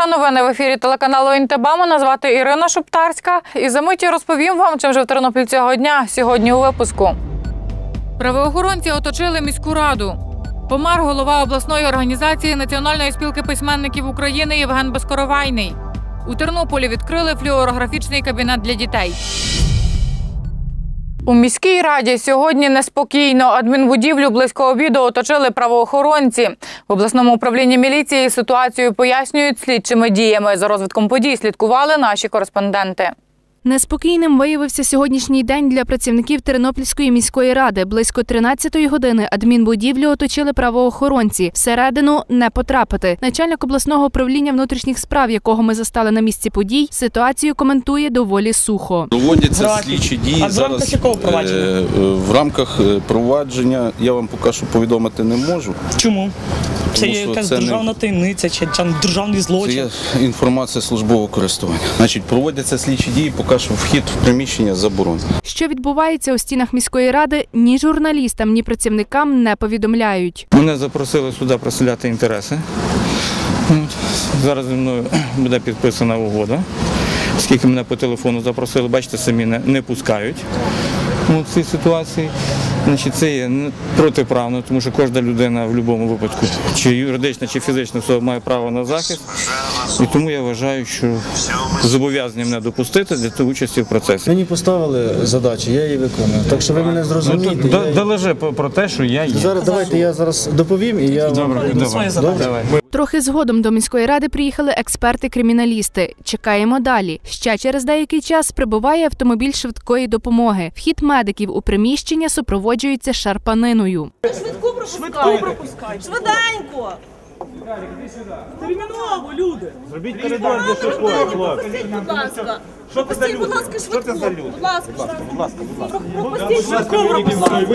Доброго. Новини в ефірі телеканалу ІНТБ. Мене звати Ірина Шуптарська. І за миті розповім вам, чим же в Тернополі цього дня сьогодні у випуску. Правоохоронці оточили міську раду. Помер голова обласної організації Національної спілки письменників України Євген Безкоровайний. У Тернополі відкрили флюорографічний кабінет для дітей. У міській раді сьогодні неспокійно. Адмінбудівлю близько обіду оточили правоохоронці. В обласному управлінні міліції ситуацію пояснюють слідчими діями. За розвитком подій слідкували наші кореспонденти. Неспокійним виявився сьогоднішній день для працівників Тернопільської міської ради. Близько 13-ї години адмінбудівлю оточили правоохоронці. Всередину не потрапити. Начальник обласного управління внутрішніх справ, якого ми застали на місці подій, ситуацію коментує доволі сухо. Проводяться слідчі дії А рамках зараз. якого провадження? е, е, В рамках е, провадження я вам поки що повідомити не можу. Чому? Це Тому є якась це не- державна таємниця чи, чи державний Це злочин. є інформація службового користування. Значить, проводяться слідчі дії, поки що вхід в приміщення заборонений. Що відбувається у стінах міської ради, ні журналістам, ні працівникам не повідомляють. Мене запросили сюди представляти інтереси. Зараз зі мною буде підписана угода. Скільки мене по телефону запросили, бачите, самі не, не пускають у в цій ситуації. Значить, це є не- протиправно, тому що кожна людина в будь-якому випадку, чи юридична, чи фізична особа має право на захист. І тому я вважаю, що зобов'язані мене допустити для того участі в процесі. Мені поставили задачу, я її виконую. Так що ви мене Ну, зрозумієте. тут я Долежи про те, що я є. Зараз давайте я зараз доповім і я вам Добре, своє давай. завдання. давай. Трохи згодом до міської ради приїхали експерти-криміналісти. Чекаємо далі. Ще через деякий час прибуває автомобіль швидкої допомоги. Вхід медиків у приміщення супроводжується шарпаниною. Швидку пропускають. Швиденько. Терміново, люди. Зробіть коридор для швидкої, хлопці. Будь ласка. Пропустіть, будь ласка, швидку. Будь ласка, будь ласка. Пропустіть швидку пропускають.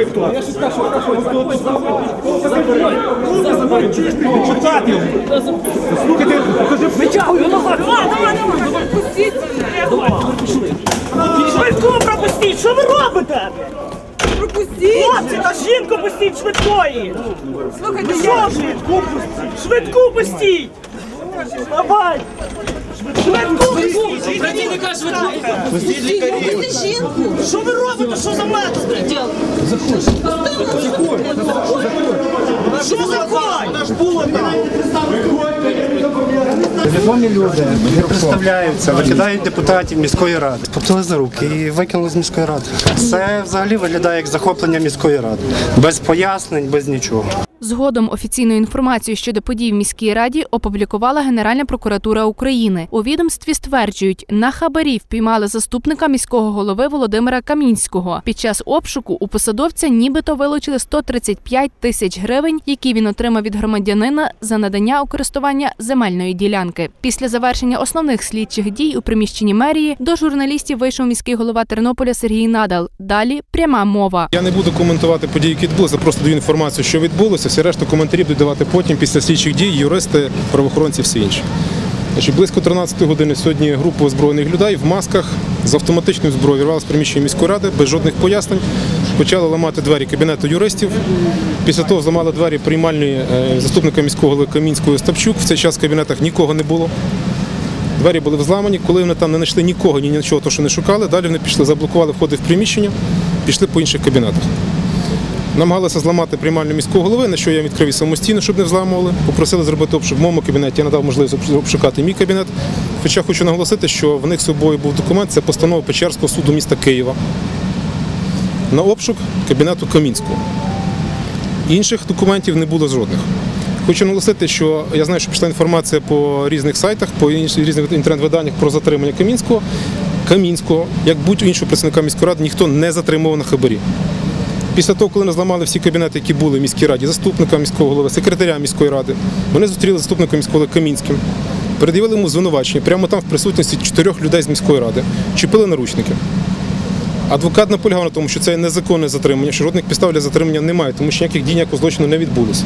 Витягую назад. Давай, давай, давай. Пропустіть мене. Швидку пропустіть. Що ви робите? Пропустіть! Хлопці, та жінку пустіть швидкої! Слухайте, що швидку пустіть? Швидку пустіть! Давай! Швидку пустіть! Працівника швидку! Пустіть лікарів! Пустіть жінку! Що ви робите? Що за методи? Що закон? Наш було там! Відомі люди не представляються, викидають депутатів міської ради. Схопили за руки і викинули з міської ради. Це взагалі виглядає як захоплення міської ради. Без пояснень, без нічого. Згодом офіційну інформацію щодо подій в міській раді опублікувала Генеральна прокуратура України. У відомстві стверджують, на хабарі впіймали заступника міського голови Володимира Камінського. Під час обшуку у посадовця нібито вилучили 135 тисяч гривень, які він отримав від громадянина за надання у користування земельної ділянки. Після завершення основних слідчих дій у приміщенні мерії до журналістів вийшов міський голова Тернополя Сергій Надал. Далі пряма мова. Я не буду коментувати події, які відбулися, просто даю інформацію, що відбулося. Всі решту коментарів будуть давати потім, після слідчих дій, юристи, правоохоронці, всі інші. Близько 13 години сьогодні група озброєних людей в масках з автоматичною зброєю вірвалися в приміщення міської ради без жодних пояснень. Почали ламати двері кабінету юристів. Після того зламали двері приймальної е, заступника міського голови Камінського Ставчук. В цей час в кабінетах нікого не було. Двері були взламані. Коли вони там не знайшли нікого, ні нічого, то що не шукали, далі вони пішли, заблокували входи в приміщення, пішли по інших кабінетах. Намагалися зламати приймальню міського голови, на що я відкрив самостійно, щоб не взламували. Попросили зробити обшук в моєму кабінеті. Я надав можливість обшукати мій кабінет. Хоча хочу наголосити, що в них з собою був документ, це постанова Печерського суду міста Києва на обшук кабінету Камінського. Інших документів не було жодних. Хочу наголосити, що я знаю, що пішла інформація по різних сайтах, по різних інтернет-виданнях про затримання Камінського. Камінського, як будь-іншого представника міської ради, ніхто не затримував на хабарі. Після того, коли не зламали всі кабінети, які були в міській раді, заступника міського голови, секретаря міської ради, вони зустріли заступника міського голови Камінським, перед'явили йому звинувачення прямо там в присутності чотирьох людей з міської ради, чіпили наручники. Адвокат наполягав на тому, що це незаконне затримання, що жодних підстав для затримання немає, тому що ніяких дій ніякого злочину не відбулося.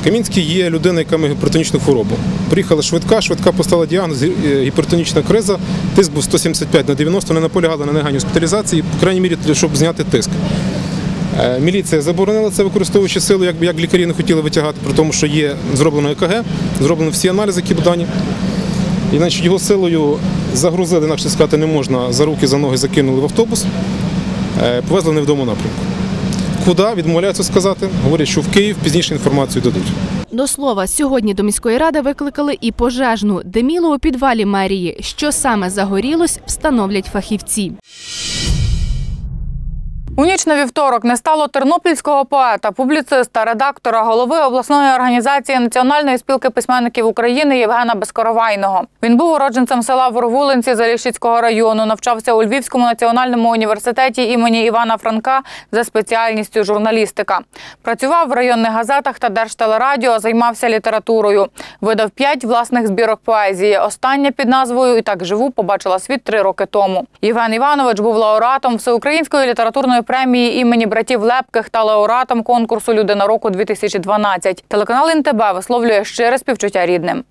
В Камінській є людина, яка має гіпертонічну хворобу. Приїхала швидка, швидка поставила діагноз е, гіпертонічна криза, тиск був 175 на 90, не наполягала на негайній госпіталізації, по крайній мірі, щоб зняти тиск. Е, Міліція заборонила це, використовуючи силу, як, як лікарі не хотіли витягати, при тому, що є зроблено ЕКГ, зроблено всі аналізи, які дані. І значить, його силою загрузили, інакше сказати, не можна, за руки, за ноги закинули в автобус, е, повезли в невідому напрямку. Куди відмовляються сказати? Говорять, що в Київ пізніше інформацію дадуть. До слова, сьогодні до міської ради викликали і пожежну. Диміло у підвалі мерії. Що саме загорілось, встановлять фахівці. У ніч на вівторок не стало тернопільського поета, публіциста, редактора, голови обласної організації Національної спілки письменників України Євгена Безкоровайного. Він був уродженцем села Ворвулинці Заліщицького району, навчався у Львівському національному університеті імені Івана Франка за спеціальністю журналістика. Працював в районних газетах та Держтелерадіо, займався літературою. Видав п'ять власних збірок поезії. Остання під назвою І так живу побачила світ три роки тому. Євген Іванович був лауреатом всеукраїнської літературної премії імені братів Лепких та лауреатом конкурсу Людина року 2012. Телеканал НТБ висловлює щире співчуття рідним.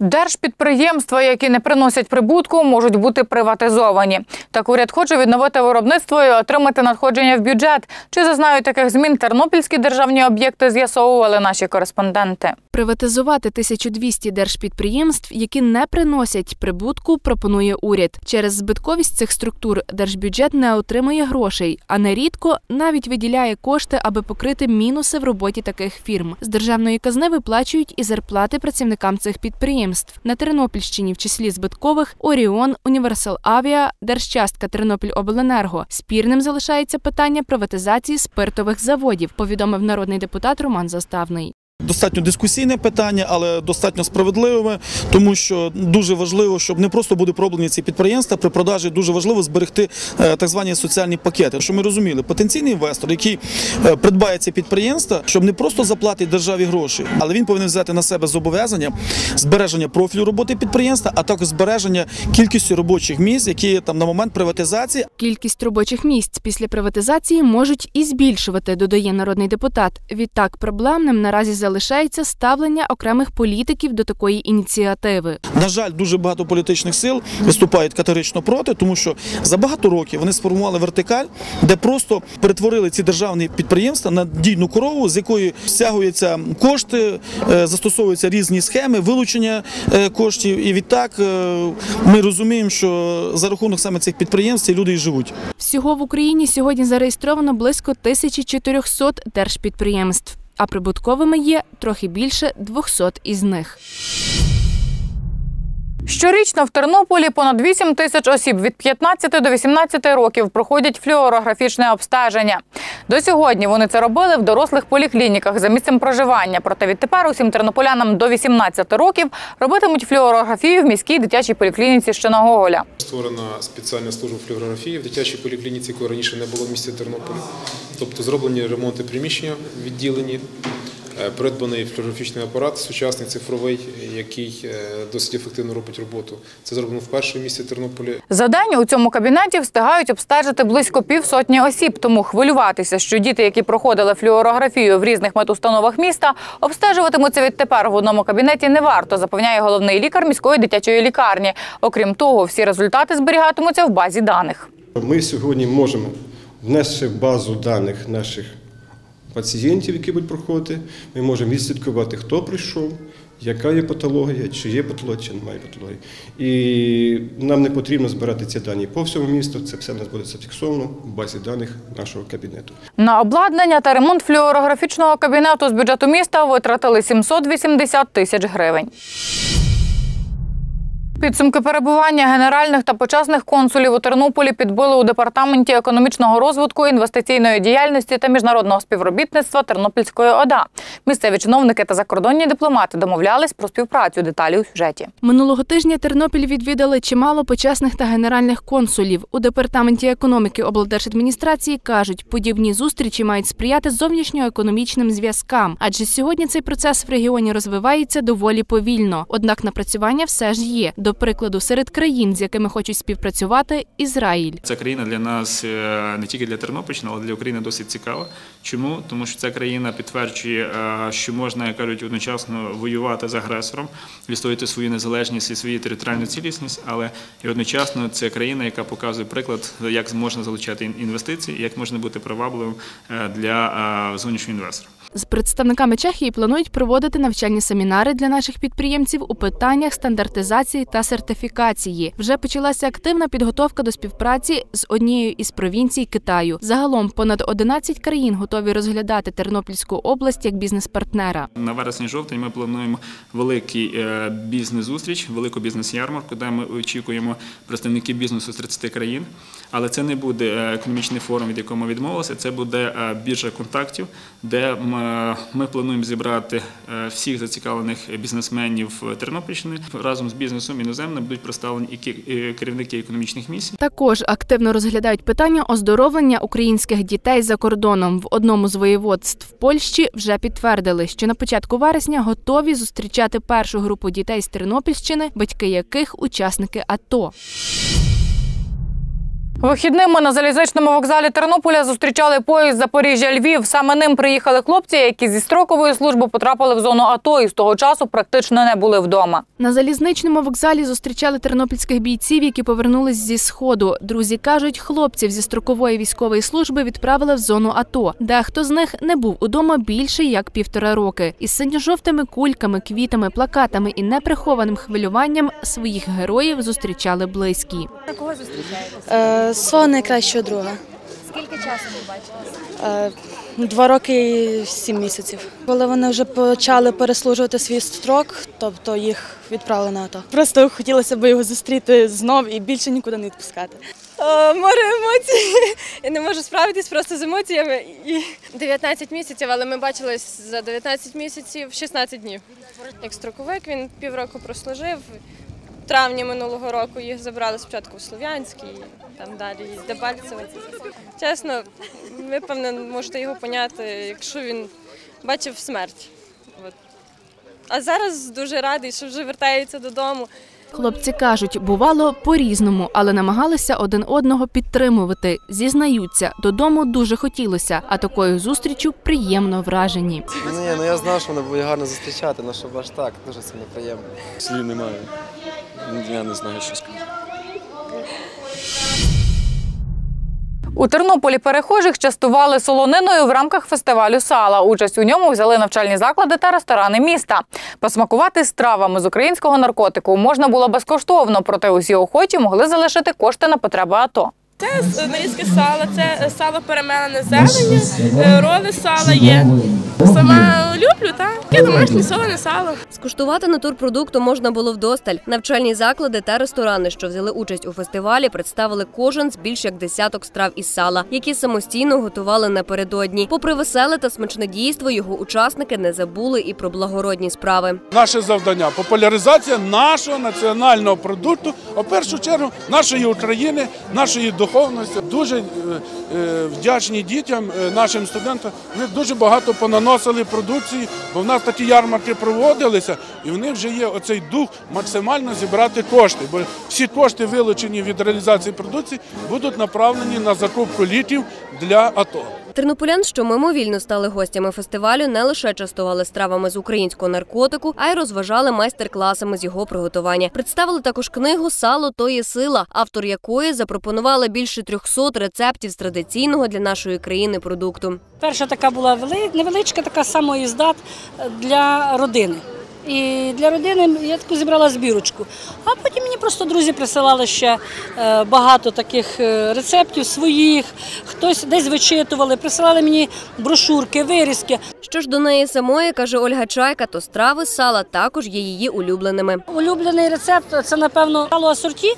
Держпідприємства, які не приносять прибутку, можуть бути приватизовані. Так уряд хоче відновити виробництво і отримати надходження в бюджет. Чи зазнають таких змін тернопільські державні об'єкти, з'ясовували наші кореспонденти. Приватизувати 1200 держпідприємств, які не приносять прибутку, пропонує уряд. Через збитковість цих структур держбюджет не отримує грошей, а нерідко навіть виділяє кошти, аби покрити мінуси в роботі таких фірм. З державної казни виплачують і зарплати працівникам цих підприємств. На Тернопільщині, в числі збиткових, Оріон, Універсал Авіа, Держчастка Тернопільобленерго. Спірним залишається питання приватизації спиртових заводів, повідомив народний депутат Роман Заставний. Достатньо дискусійне питання, але достатньо справедливе, тому що дуже важливо, щоб не просто були проблемні ці підприємства. При продажі дуже важливо зберегти е, так звані соціальні пакети. Щоб ми розуміли, потенційний інвестор, який е, придбає ці підприємства, щоб не просто заплатити державі гроші, але він повинен взяти на себе зобов'язання збереження профілю роботи підприємства, а також збереження кількості робочих місць, які там на момент приватизації. Кількість робочих місць після приватизації можуть і збільшувати, додає народний депутат. Відтак проблемним наразі залишається ставлення окремих політиків до такої ініціативи. На жаль, дуже багато політичних сил виступають категорично проти, тому що за багато років вони сформували вертикаль, де просто перетворили ці державні підприємства на дійну корову, з якої стягуються кошти, е, застосовуються різні схеми вилучення е, коштів. І відтак е, ми розуміємо, що за рахунок саме цих підприємств ці люди і живуть. Всього в Україні сьогодні зареєстровано близько 1400 держпідприємств, а прибутковими є трохи більше 200 із них. Щорічно в Тернополі понад 8 тисяч осіб від 15 до 18 років проходять флюорографічне обстеження. До сьогодні вони це робили в дорослих поліклініках за місцем проживання. Проте відтепер усім тернополянам до 18 років робитимуть флюорографію в міській дитячій поліклініці Чорногоголя. Створена спеціальна служба флюорографії в дитячій поліклініці, якої раніше не було в місті Тернополі. Тобто зроблені ремонти приміщення в відділенні, е, придбаний флюорографічний апарат сучасний цифровий, який е, досить ефективно робить роботу. Це зроблено вперше в місті Тернополі. За день у цьому кабінеті встигають обстежити близько півсотні осіб. Тому хвилюватися, що діти, які проходили флюорографію в різних медустановах міста, обстежуватимуться відтепер в одному кабінеті, не варто, запевняє головний лікар міської дитячої лікарні. Окрім того, всі результати зберігатимуться в базі даних. Ми сьогодні можемо внести в базу даних наших пацієнтів, які будуть проходити. Ми можемо відслідкувати, хто прийшов, яка є патологія, чи є патологія, чи немає патології. І нам не потрібно збирати ці дані по всьому місту. Це все в нас буде зафіксовано в базі даних нашого кабінету. На обладнання та ремонт флюорографічного кабінету з бюджету міста витратили 780 тисяч гривень. Підсумки перебування генеральних та почесних консулів у Тернополі підбили у департаменті економічного розвитку, інвестиційної діяльності та міжнародного співробітництва Тернопільської ОДА. Місцеві чиновники та закордонні дипломати домовлялись про співпрацю. Деталі у сюжеті. Минулого тижня Тернопіль відвідали чимало почесних та генеральних консулів. У департаменті економіки облдержадміністрації кажуть, подібні зустрічі мають сприяти зовнішньоекономічним зв'язкам, адже сьогодні цей процес в регіоні розвивається доволі повільно. Однак напрацювання все ж є. До прикладу, серед країн, з якими хочуть співпрацювати, Ізраїль. Ця країна для нас е, не тільки для Тернопільщини, але для України досить цікава. Чому? Тому що ця країна підтверджує, е, що можна, як кажуть, одночасно воювати з агресором, відстояти свою незалежність і свою територіальну цілісність, але і одночасно це країна, яка показує приклад, як можна залучати інвестиції, як можна бути привабливим е, для зовнішнього інвестора. З представниками Чехії планують проводити навчальні семінари для наших підприємців у питаннях стандартизації та сертифікації. Вже почалася активна підготовка до співпраці з однією із провінцій Китаю. Загалом понад 11 країн готові розглядати Тернопільську область як бізнес-партнера. На вересень-жовтень ми плануємо великий е, бізнес-зустріч, велику бізнес-ярмарку, де ми очікуємо представників бізнесу з 30 країн. Але це не буде е, економічний форум, від якого ми відмовилися. Це буде е, біржа контактів, де м- ми плануємо зібрати е, всіх зацікавлених бізнесменів Тернопільщини разом з бізнесом іноземним будуть представлені і ки- і керівники економічних місій. Також активно розглядають питання оздоровлення українських дітей за кордоном. В одному з воєводств Польщі вже підтвердили, що на початку вересня готові зустрічати першу групу дітей з Тернопільщини, батьки яких учасники АТО. Вихідними на залізничному вокзалі Тернополя зустрічали поїзд Запоріжжя Львів. Саме ним приїхали хлопці, які зі строкової служби потрапили в зону АТО і з того часу практично не були вдома. На залізничному вокзалі зустрічали тернопільських бійців, які повернулись зі сходу. Друзі кажуть, хлопців зі строкової військової служби відправили в зону АТО. Дехто з них не був удома більше як півтора роки. Із синьо-жовтими кульками, квітами, плакатами і неприхованим хвилюванням своїх героїв зустрічали близькі. Кого зустрічаєте? Е, свого найкращого друга. Скільки часу ви бачилися? Е, два роки і сім місяців. Коли вони вже почали переслужувати свій строк, тобто їх відправили на АТО. Просто хотілося б його зустріти знов і більше нікуди не відпускати. Море емоцій. Я не можу справитись просто з емоціями. І 19 місяців, але ми бачились за 19 місяців 16 днів. Як строковик він півроку прослужив. Травні минулого року їх забрали спочатку в Слов'янськ і там далі і Дебальцево. Чесно, ви певно можете його поняти, якщо він бачив смерть. От. А зараз дуже радий, що вже вертається додому. Хлопці кажуть, бувало по-різному, але намагалися один одного підтримувати. Зізнаються, додому дуже хотілося, а такою зустрічю приємно вражені. Ні, ну я знав, що мене буде гарно зустрічати, але щоб аж так, дуже це неприємно. Слів немає. Я не знаю, що сказати. У Тернополі перехожих частували солониною в рамках фестивалю сала. Участь у ньому взяли навчальні заклади та ресторани міста. Посмакувати стравами з українського наркотику можна було безкоштовно, проте усі охочі могли залишити кошти на потреби АТО. Це нарізки сала, це сало перемелене зелені, е, роли сала є. Сама люблю, так? Таке домашнє солене сало. Скуштувати натурпродукту можна було вдосталь. Навчальні заклади та ресторани, що взяли участь у фестивалі, представили кожен з більш як десяток страв із сала, які самостійно готували напередодні. Попри веселе та смачне дійство, його учасники не забули і про благородні справи. Наше завдання популяризація нашого національного продукту, а в першу чергу нашої України, нашої духовності. Дуже е, е, вдячні дітям, е, нашим студентам. Вони дуже багато понаносили продукції, бо в нас такі ярмарки проводилися, і в них вже є оцей дух максимально зібрати кошти. Бо всі кошти, вилучені від реалізації продукції, будуть направлені на закупку ліків для АТО. Тернополян, що мимовільно стали гостями фестивалю, не лише частували стравами з українського наркотику, а й розважали майстер-класами з його приготування. Представили також книгу Сало то є сила, автор якої запропонувала більше 300 рецептів з традиційного для нашої країни продукту. Перша така була вели- невеличка така самоїздат для родини. І для родини я таку зібрала збірочку. А потім мені просто друзі присилали ще е, багато таких е, рецептів своїх, хтось десь вичитували, присилали мені брошурки, вирізки. Що ж до неї самої, каже Ольга Чайка, то страви з сала також є її улюбленими. Улюблений рецепт це, напевно, сало асорті,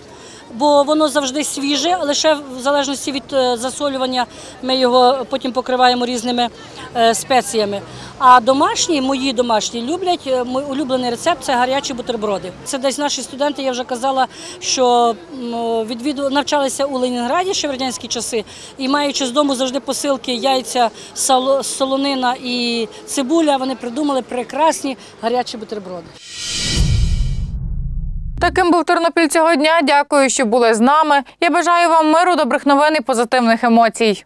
бо воно завжди свіже, лише в залежності від е, засолювання ми його потім покриваємо різними е, спеціями. А домашні, мої домашні люблять, е, мій улюблений рецепт це гарячі бутерброди. Це десь наші студенти, я вже казала, що відвіду навчалися у Ленінграді ще в радянські часи, і маючи з дому завжди посилки яйця, солонина і цибуля, вони придумали прекрасні гарячі бутерброди. Таким був Тернопіль цього дня. Дякую, що були з нами. Я бажаю вам миру, добрих новин і позитивних емоцій.